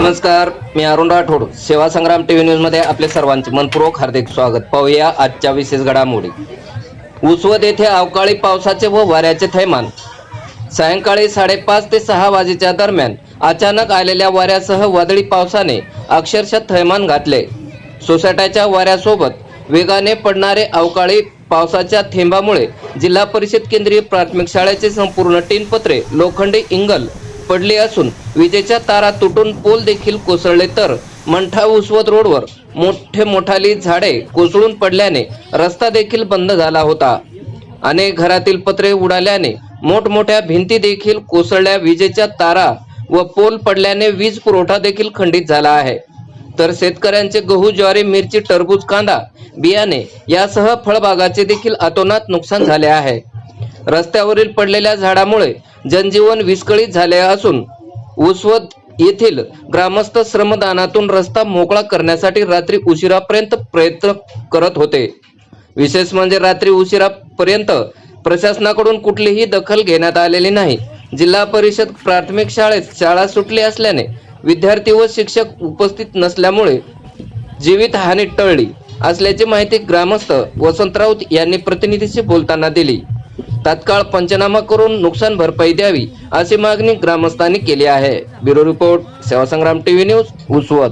नमस्कार मी अरुण राठोड. सेवा संग्राम टीव्ही न्यूजमध्ये आपले सर्वांचे मनपूर्वक हार्दिक स्वागत. पाहूया आजच्या विशेष घडामोडी. उसवत येथे अवकाळी पावसाचे व वाऱ्याचे थैमान. सायंकाळी साडेपाच ते सहा वाजेच्या दरम्यान अचानक आलेल्या वाऱ्यासह वादळी पावसाने अक्षरशः थैमान घातले. सोसाट्याच्या वाऱ्यासोबत वेगाने पडणारे अवकाळी पावसाच्या थेंबामुळे जिल्हा परिषद केंद्रीय प्राथमिक शाळेचे संपूर्ण टीन पत्रे लोखंडी इंगल पडले असून विजेच्या तारा तुटून पोल देखील कोसळले तर मंठा उसवत रोडवर मोठे मोठाली झाडे कोसळून पडल्याने रस्ता देखील बंद झाला होता. अनेक घरातील पत्रे उडाल्याने मोठमोठ्या भिंती देखील कोसळल्या विजेच्या तारा व पोल पडल्याने वीज पुरवठा देखील खंडित झाला आहे. तर शेतकऱ्यांचे गहू ज्वारी मिरची टरबूज कांदा बियाणे यासह फळबागाचे देखील अतोनात नुकसान झाले आहे. रस्त्यावरील पडलेल्या झाडामुळे जनजीवन विस्कळीत झाले असून उसवत येथील ग्रामस्थ श्रमदानातून रस्ता मोकळा करण्यासाठी रात्री उशिरापर्यंत प्रयत्न करत होते. विशेष म्हणजे रात्री उशिरापर्यंत प्रशासनाकडून कुठलीही दखल घेण्यात आलेली नाही. जिल्हा परिषद प्राथमिक शाळेत शाळा सुटली असल्याने विद्यार्थी व शिक्षक उपस्थित नसल्यामुळे जीवित हानी टळली असल्याची माहिती ग्रामस्थ वसंत राऊत यांनी प्रतिनिधीशी बोलताना दिली. तात्काळ पंचनामा करून नुकसान भरपाई द्यावी अशी मागणी ग्रामस्थांनी केली आहे. Bureau report Sevasangram TV news उसवत